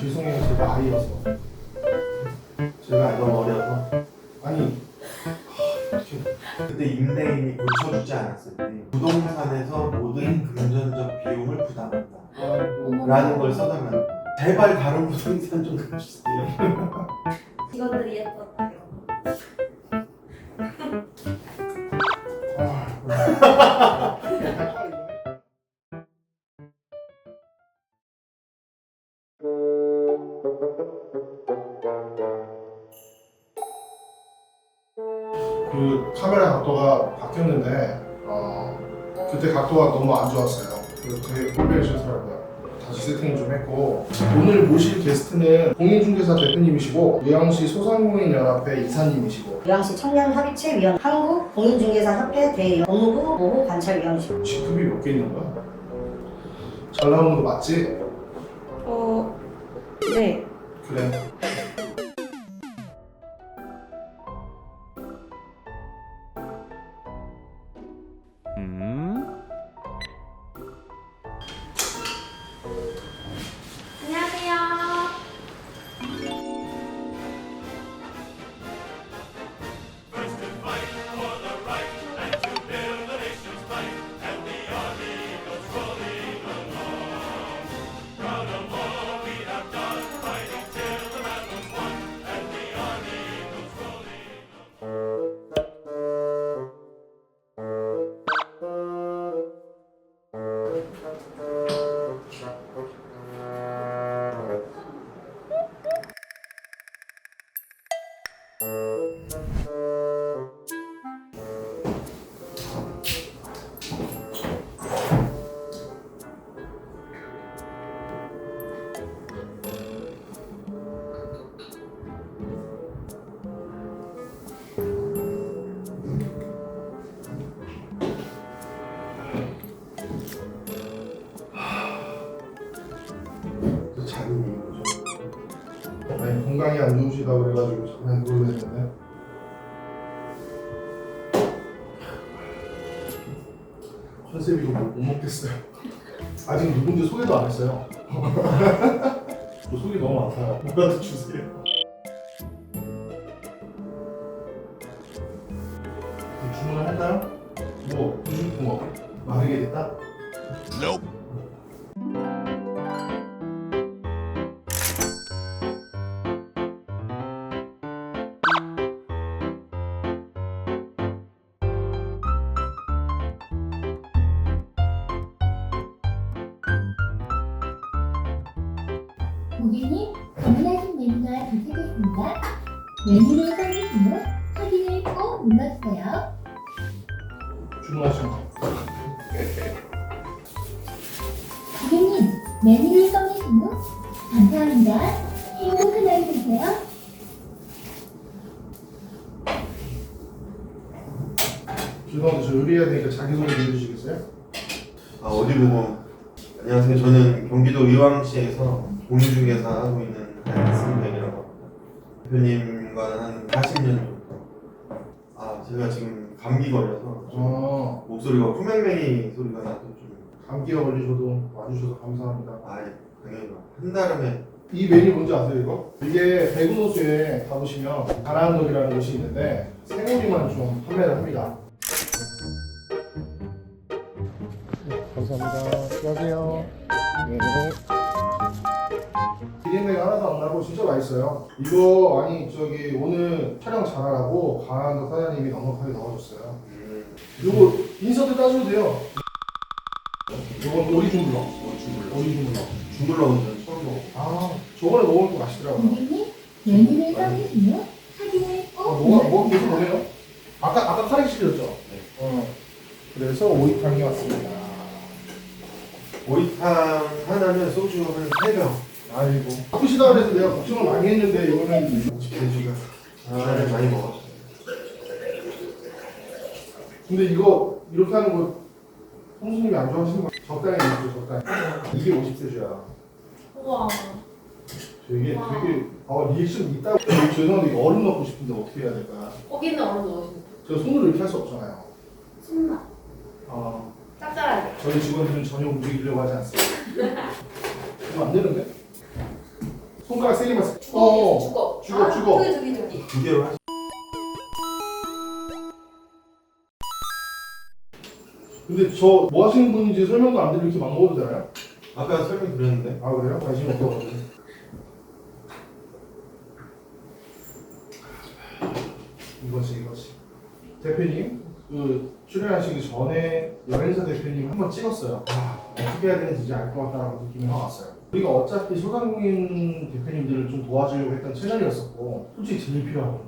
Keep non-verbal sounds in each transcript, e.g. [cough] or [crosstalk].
죄송해요. 제가 아이라서. 제가 너무 어려서. 아니. 그때 임대인이 고쳐주지 않았을 때 부동산에서 모든 금전적 비용을 부담한다. 라는 걸 써달라는. 제발 다른 부동산 좀 가주세요. 직원들이 예뻤다. 그 카메라 각도가 바뀌었는데 어, 그때 각도가 너무 안 좋았어요. 그래서 되게 꼴보기 싫더라고요. 다시 세팅을 좀 했고 오늘 모실 게스트는 공인중개사 대표님이시고 의왕시 소상공인연합회 이사님이시고 의왕시 청년협의체위원 한국 공인중개사협회 대의원 법무부 보호관찰위원이시고 직급이 몇 개 있는 거야? 잘 나오는 거 맞지? 어, 네. 그래. 건강이 안 좋으시다 그래가지고 잠깐 놀랐는데. 컨셉 이거 못 먹겠어요. 아직 누군지 소개도 안 했어요. [laughs] 저 속이 너무 아파요. 뭐라도 주세요. 주문을 할까요? 뭐, 무슨 뭐, 마르게 됐다? 고 메뉴를 후 확인을 꼭 눌러주세요. 주문하신 거. 고객님, 메뉴를 써주신 후 감사합니다. 행복한 하루 되세요. 죄송한데 저 요리해야 되니까 자기소개 좀 해주시겠어요? 아 어디 보고 안녕하세요 저는 경기도 의왕시에서 공인중개사 하고 있는 한승백이라고 합니다 대표님 과는 한 40년 정도 아 제가 지금 감기 걸려서 좀 어, 목소리가 후맹맹이 소리가 나서 좀 감기가 걸리셔도 와주셔서 감사합니다. 아 예 당연히 한달음에 이 메뉴 뭔지 아세요 이거? 이게 대구노수에 가보시면 가나안동이라는 곳이 있는데 생오리만 좀 판매를 합니다. 감사합니다. 수고하세요. 네. 비린내가 하나도 안 나고 진짜 맛있어요. 이거 아니 저기 오늘 촬영 잘하라고 강한도 사장님이 넉넉하게 넣어줬어요. 음, 이거 인서트 따줘도 돼요. 이건 오리 주물럭. 오리 주물럭. 주물러는 전 처음 먹어 아 저번에 먹으니까 맛있더라고요. 고객님, 메뉴를 후 확인을 어, 꼭 뭐가 뭐. 계속 뭐예요? 아까 아까 카레 시켰죠? 네. 어. 그래서 오이탕이 왔습니다. 오이탕 하나는 소주 한 3병 아이고. 아프시다 그래서 내가 걱정을 많이 했는데 이거는 돼지가 주말에 많이 먹었어요 근데 이거 이렇게 하는 거 형수님이 안 좋아하시는 거 적당히 해주죠 적당히. 이게 50세주야. 우와. 되게 와. 되게 어 리액션 있다고. 죄송한데 이거 얼음 넣고 싶은데 어떻게 해야 될까? 거기는 얼음 넣어주세요. 제가 손으로 이렇게 할 수 없잖아요. 신나. 아 짭짤하게. 저희 직원들은 전혀 움직이려고 하지 않습니다. 이거 안 되는데? 손가락 세 개만 세- 어 죽어. 죽어, 아, 죽어. 저기 저기 저기. 두 개로 하시. 근데 저 뭐 하시는 분인지 설명도 안 드리고 이렇게 막 먹어도 되나요? 아까 설명 드렸는데. 아 그래요? 관심 없어가지고 이거지 이거지 대표님 그 출연하시기 전에 여행사 대표님 한번 찍었어요 아 어떻게 해야 되는지 이제 알 것 같다라고 느낌이 확 왔어요 우리가 어차피 소상공인 대표님들을 좀 도와주려고 했던 채널이었었고 솔직히 제일 필요한 건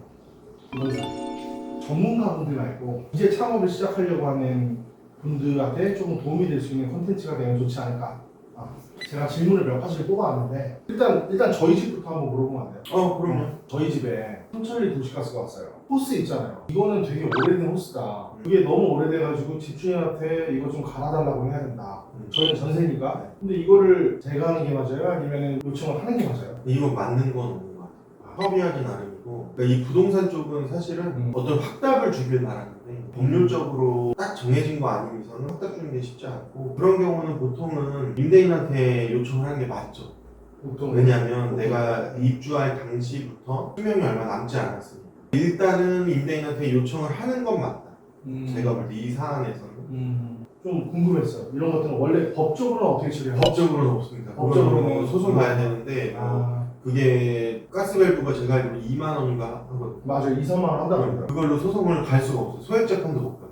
이거죠 전문가분들 말고 이제 창업을 시작하려고 하는 분들한테 조금 도움이 될 수 있는 콘텐츠가 되면 좋지 않을까 아, 제가 질문을 몇 가지를 뽑아왔는데 일단 일단 저희 집부터 한번 물어보면 안 돼요? 어 그럼요. 저희 집에 삼천리 도시가스가 왔어요. 호스 있잖아요. 이거는 되게 오래된 호스다. 그게 너무 오래돼가지고 집주인한테 이거 좀 갈아달라고 해야 된다. 음. 저희는 전세니까. 근데 이거를 제가 하는 게 맞아요? 아니면 요청을 하는 게 맞아요? 이거 맞는 건 없는 것 같아요. 협의하기 나름이고 그러니까 이 부동산 쪽은 사실은 음. 어떤 확답을 주길 바라는데 법률적으로 딱 정해진 거 아니면서는 확답 주는 게 쉽지 않고 그런 경우는 보통은 임대인한테 요청을 하는 게 맞죠. 보통 왜냐하면 내가 입주할 당시부터 수명이 얼마 남지 않았으니까 일단은 임대인한테 요청을 하는 건 맞다. 음, 제가 볼 때 이 사안에서는 음, 좀 궁금했어요. 이런 것들은 원래 법적으로는 어떻게 처리해요? 법적으로는 없습니다. 법적으로는 그거는 소송 가야 되는데 뭐 아 그게 가스밸브가 제가 알기로 2만 원인가 하거든요. 맞아요. 2, 3만 원 한다고 그러더라고요. 그걸로 소송을 갈 수가 없어요. 소액 재판도 못 가요.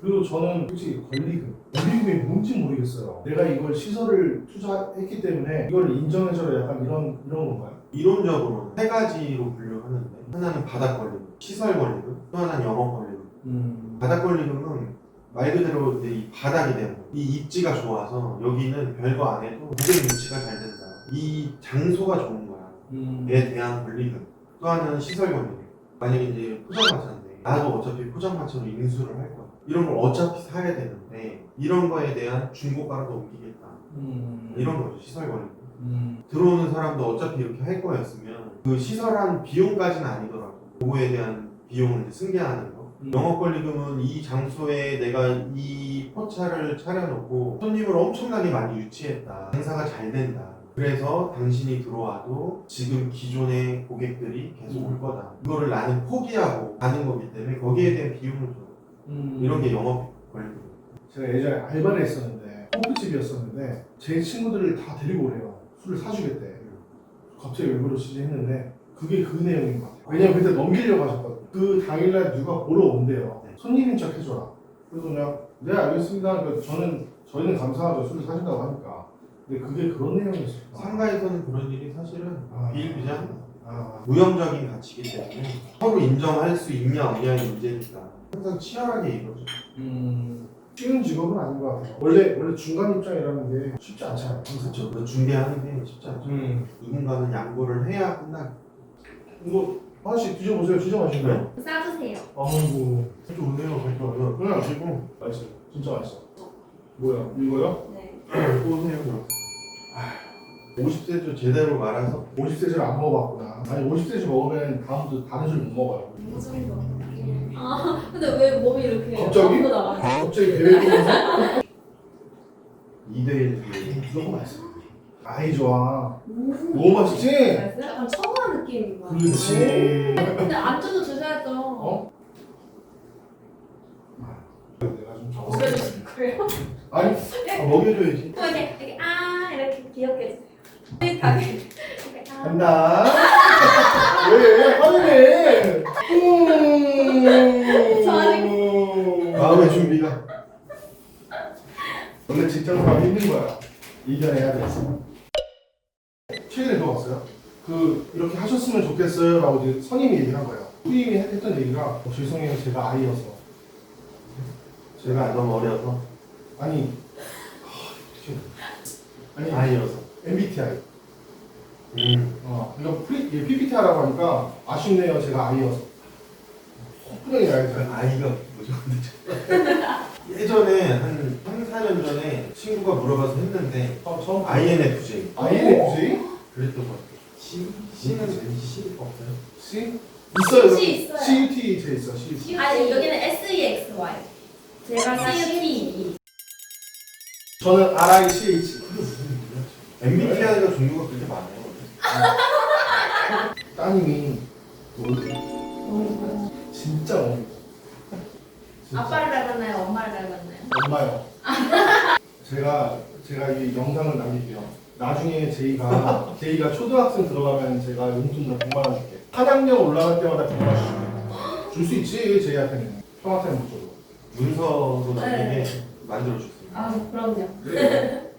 그리고 저는 솔직히 권리금 권리금이 뭔지 모르겠어요. 내가 이걸 시설을 투자했기 때문에 이걸 인정해줘라 약간 이런 이런 건가요? 이론적으로는 세 가지로 분류하는데 하나는 바닥 권리금, 시설 권리금, 또 하나는 영업 권리금. 음. 바닥 권리금은 말 그대로 이 바닥이 되는 거예요. 이 입지가 좋아서 여기는 별거 안 해도 고객 유치가 잘 된다. 이 장소가 좋은 거야. 음. 에 대한 권리금. 또 하나는 시설 권리금. 만약에 이제 포장마차인데 나도 어차피 포장마차로 인수를 할 거야. 이런 걸 어차피 사야 되는데 이런 거에 대한 중고가로 옮기겠다. 음. 이런 거죠 시설 권리금. 음. 들어오는 사람도 어차피 이렇게 할 거였으면 그 시설한 비용까지는 아니더라고. 그거에 대한 비용을 승계하는 거. 음. 영업 권리금은 이 장소에 내가 이 포차를 차려놓고 손님을 엄청나게 많이 유치했다. 장사가 잘 된다. 그래서 당신이 들어와도 지금 기존의 고객들이 계속 올 거다. 이거를 나는 포기하고 가는 거기 때문에 거기에 대한 비용을 줘. 음. 이런 게 영업 권리금. 제가 예전에 알바를 했었는데 호프집이었었는데 제 친구들을 다 데리고 오래요. 술을 사주겠대. 갑자기 왜 그러시지 했는데 그게 그 내용인 것 같아요. 왜냐면 그때 넘기려고 하셨거든요. 그 당일날 누가 보러 온대요. 네. 손님인 척 해줘라. 그래서 그냥 네 알겠습니다. 그러니까 저는 저희는 감사하죠. 술을 사준다고 하니까. 근데 그게 그런 내용이었어요. 상가에서는 그런 일이 사실은 아. 비일비재합니다. 아, 무형적인 가치이기 때문에 서로 인정할 수 있냐 없냐의 문제니까 항상 치열하게 이루어져. 음, 쉬운 직업은 아닌 것 같아요. 원래 원래 중간 입장이라는 게 쉽지 않잖아요. 그렇죠. 그 중개하는 게 쉽지 않죠. 음, 누군가는 양보를 해야 끝나. 이거 하나씩 드셔보세요. 진짜 맛있네요. 싸주세요. 아이고, 좋네요, 그러니까. 그냥 아시고 맛있어요. 진짜 맛있어. 뭐야? 이거요? 네. 보세요, 그럼. 50세도 제대로 말아서 50세지를 안 먹어봤구나. 아니 50세지 먹으면 다음부터 다른 술 못 먹어요. 무슨 거? 아 근데 왜 몸이 이렇게 갑자기? 갑자기 계획 보면서 2대1 무조건 맛있어. 아이 좋아. 음. 너무 맛있지? 약간 청아 느낌인 거야. 그렇지. 근데 안주도 주셔야죠. 어? 내가 좀 적었어. 먹여주실 거예요? 아니 아, 먹여줘야지. 또 이렇게 이렇게 아 이렇게 귀엽게 해주세요. 네, 가게 이렇게 아. 간다. 왜? 화내네. 음. 마음의 준비가. 원래 직장 생활 힘든 거야. 이겨내야 돼. 최근에 봤어요? 그 이렇게 하셨으면 좋겠어요라고 이제 선임이 얘기한 거예요. 후임이 했던 얘기가 어, 죄송해요 제가 아이여서 제가 너무 어려서 아니 하, 어떡해. 아니 아이여서. MBTI 음. 어 이거 프리, 예, PPT 하라고 하니까 아쉽네요 제가 아이여서 분명히 나야죠 아이가 뭐죠? [laughs] 예전에 한 3, 4년 전에 친구가 물어봐서 했는데 처음 INFJ INFJ? 그랬던 것 같아요. C? C는 C 없어요? C? 있어요 C 있어요. CUT 제 있어 CUT 아니 여기는 S E X Y. 제가 C U T. 저는 RICH MBTI가 종류가 그렇게 많아요. 따님이 너무 진짜 진짜. 아빠를 닮았나요? 엄마를 닮았나요? 엄마요. 제가 제가 이 영상을 남길게요. 나중에 제이가 [laughs] 제이가 초등학생 들어가면 제가 용돈 다 100만 원 줄게. 한양역 올라갈 때마다 100만 원 줄게. 줄 수 있지 제이한테는 평화타임 목적으로. 문서도 나중에 네. 만들어 줬습니다. 아 그럼요. [laughs]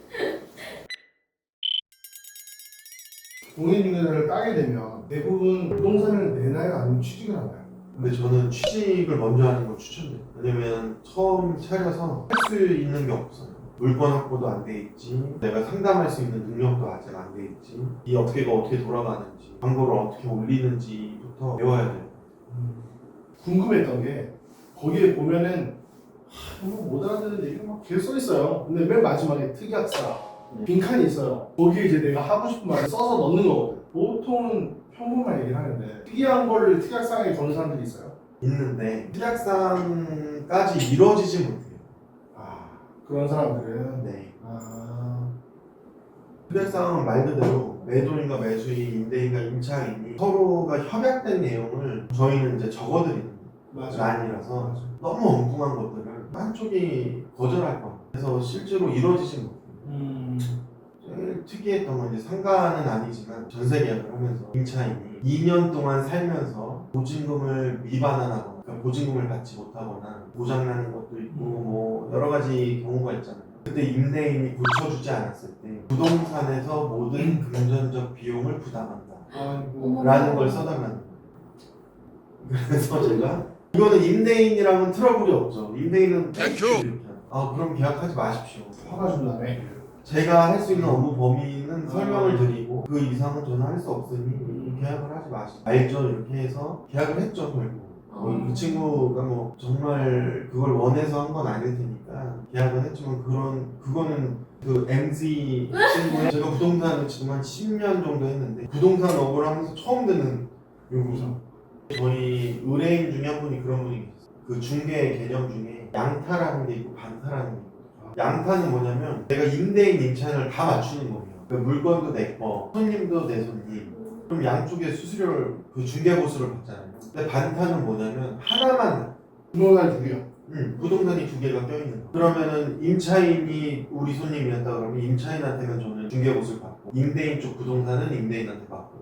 공인중개사를 따게 되면 대부분 부동산을 내나요 아니면 취직을 하나요? 근데 저는 취직을 먼저 하는 걸 추천드려요. 왜냐면 처음 차려서 할 수 있는 게 없어요. 물건 확보도 안 돼 있지, 내가 상담할 수 있는 능력도 아직 안 돼 있지, 이 업계가 어떻게 돌아가는지, 광고를 어떻게 올리는지부터 배워야 돼요. 궁금했던 게 거기에 보면은 못 알아듣는 얘기가 막 계속 써 있어요. 근데 맨 마지막에 특약사 빈칸이 있어요. 거기에 이제 내가 하고 싶은 말을 써서 넣는 거거든. 보통은 평범한 얘기를 하는데 특이한 거를 특약상에 거는 사람들이 있어요. 있는데 특약상까지 이루어지지 못해요. 아 그런 사람들은 네. 아 특약상은 말 그대로 매도인과 매수인, 임대인과 임차인이 서로가 협약된 내용을 저희는 이제 적어드리는. 맞아. 아니라서 맞아. 너무 엉뚱한 것들을 한쪽이 거절할 거예요. 그래서 실제로 이루어지지 못해요. 음 특이했던 건 이제 상가는 아니지만 전세 계약을 하면서 임차인이 2년 동안 살면서 보증금을 미반환 하거나 그러니까 보증금을 받지 못하거나 고장나는 것도 있고 뭐 여러 가지 경우가 있잖아요. 그때 임대인이 고쳐주지 않았을 때 부동산에서 모든 금전적 비용을 부담한다. 아이고 라는 걸 써달라는 거예요. 그래서 제가 이거는 임대인이랑은 트러블이 없죠. 임대인은 이렇게 하는. 아 그럼 계약하지 마십시오. 화가 좀 나네. 제가 할 수 있는 업무 범위는 설명을 드리고 그 이상은 저는 할 수 없으니 계약을 하지 마시죠. 알죠? 이렇게 해서 계약을 했죠 결국. 뭐, 이 친구가 뭐 정말 그걸 원해서 한 건 아닐 테니까 계약은 했지만 그런 그거는 그 MZ 친구의 [laughs] 제가 부동산을 지금 한 10년 정도 했는데 부동산 업을 하면서 처음 듣는 요구서 저희 의뢰인 중에 한 분이 그런 분이 계셨어요 그 중개 개념 중에 양타라는 게 있고 반타라는 게 양타는 뭐냐면 내가 임대인 임차인을 다 맞추는 거예요 그 물건도 내 거 손님도 내 손님 그럼 양쪽에 수수료를 그 중개 보수를 받잖아요 근데 반타는 뭐냐면 하나만 부동산 두 개요. 음, 부동산이 두 개가 껴있는 거. 그러면은 임차인이 우리 손님이었다 그러면 임차인한테는 저는 중개 보수를 받고 임대인 쪽 부동산은 임대인한테 받고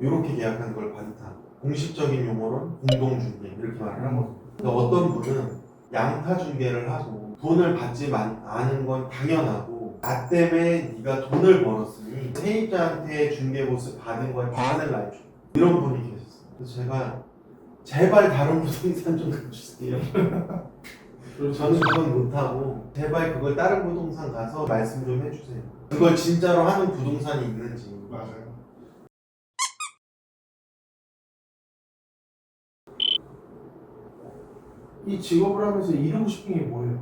이렇게 계약하는 걸 반타. 공식적인 용어로는 공동중개 이렇게 말을 하는 거죠. 근데 어떤 분은 양타 중개를 하고 돈을 받지 만- 않은 건 당연하고 나 때문에 네가 돈을 벌었으니 세입자한테 중개보수 받은 거에 반을 날줘. 이런 분이 계셨어요. 그래서 제가 제발 다른 부동산 [laughs] 좀 가주세요. 저는 그건 못하고 제발 그걸 다른 부동산 가서 말씀 좀 해주세요. 그걸 진짜로 하는 부동산이 있는지. 맞아요. 이 직업을 하면서 이루고 싶은 게 뭐예요?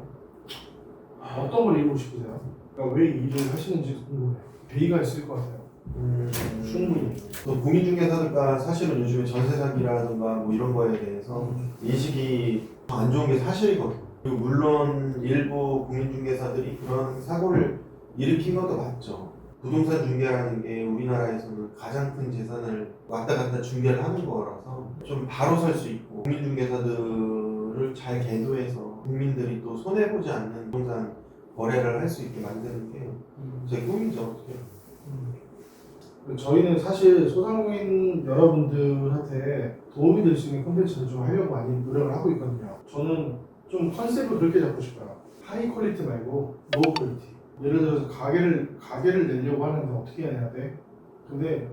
어떤 걸 이루고 싶으세요? 그러니까 왜 이 일을 하시는지 궁금해요. 계기가 있을 것 같아요. 음, 충분히. 또 공인중개사들과 사실은 요즘에 전세 사기라든가 뭐 이런 거에 대해서 인식이 안 좋은 게 사실이거든요. 그리고 물론 일부 공인중개사들이 그런 사고를 일으킨 것도 맞죠. 부동산 중개라는 게 우리나라에서는 가장 큰 재산을 왔다 갔다 중개를 하는 거라서 좀 바로 설 수 있고 공인중개사들 을잘 계도해서 국민들이 또 손해보지 않는 부동산 거래를 할 수 있게 만드는 게 제 꿈이죠. 어떻게. 음. 저희는 사실 소상공인 여러분들한테 도움이 될 수 있는 콘텐츠를 좀 하려고 많이 노력을 하고 있거든요. 저는 좀 컨셉을 그렇게 잡고 싶어요. 하이 퀄리티 말고 로우 퀄리티. 예를 들어서 가게를 가게를 내려고 하는데 어떻게 해야 돼? 근데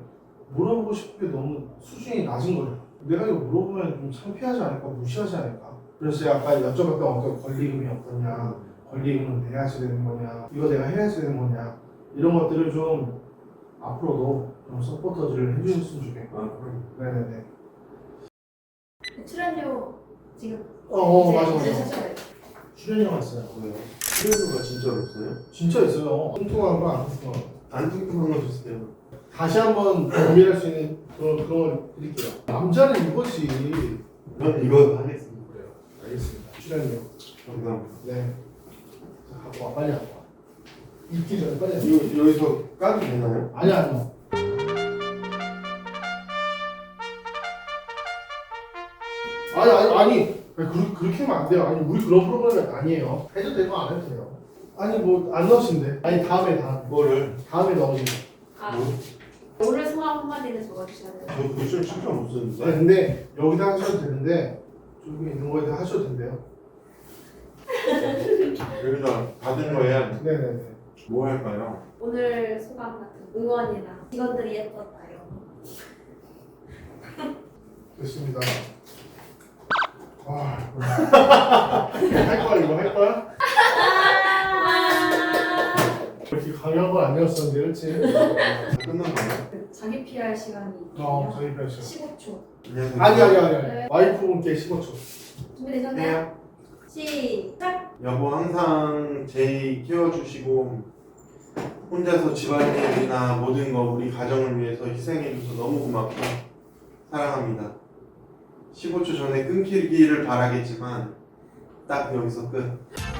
물어보고 싶은 게 너무 수준이 낮은 거예요. 내가 이거 물어보면 좀 창피하지 않을까, 무시하지 않을까. 그래서 아까 여쭤봤던 어떤 권리금이 어떠냐, 권리금은 내야지 되는 거냐, 이거 내가 해야지 되는 거냐, 이런 것들을 좀 앞으로도 좀 서포터즈를 해주셨으면 좋겠고. 아, 그럼. 네네네. 출연료 지금 어, 어 이제 맞아 맞아. 출연료가 있어요. 뭐예요? 트레이드가 진짜로 없어요? 진짜 있어요. 뚱뚱한 거, 안 뚱뚱한 거. 안 뚱뚱한 거 주세요. 다시 한번 고민할 수 있는 그런 그런 걸 드릴게요. 남자는 이거지. 그럼 이거 하겠습 시간이요. 감사합니다. 네. 자, 갖고 와, 빨리 갖고 와. 읽기 전에 빨리. 갖고 와. 여기서 까도 되나요? 아니야, 아니야. 아니, 아니, 아니. 아니, 그렇- 그렇게 하면 안 돼요. 아니, 우리 그런 프로그램은 아니에요. 해도 되고 안 해도 돼요. 아니, 뭐, 안 넣으신데. 아니, 다음에, 다음에. 뭐를? 다음에 넣으세요. 아, 뭐? 오늘 소감 한마디를 적어주시면 돼요. 저 글씨를 진짜 못 아니, 쓰는데. 근데 여기다 하셔도 되는데, 저기 있는 거에다 하셔도 된대요. [laughs] 여기다 받은 거에 네네네. 뭐 할까요? 오늘 소감 같은 응원이랑 직원들이 예뻤다 이런 거. 됐습니다. 아, 할 거야 이거 할 거야? 이렇게 강요한 건 아니었었는데 그렇지? 끝난 거예요? 그 자기 PR 시간이 어 있거든요. 저희 별시. 15초. 안녕하세요. 아니 아니 아니 아니. 네. 와이프분께 15초. 준비되셨나요? 네. 시작. 여보 항상 제이 키워주시고 혼자서 집안일이나 모든 거 우리 가정을 위해서 희생해줘서 너무 고맙고 사랑합니다. 15초 전에 끊기기를 바라겠지만 딱 여기서 끝.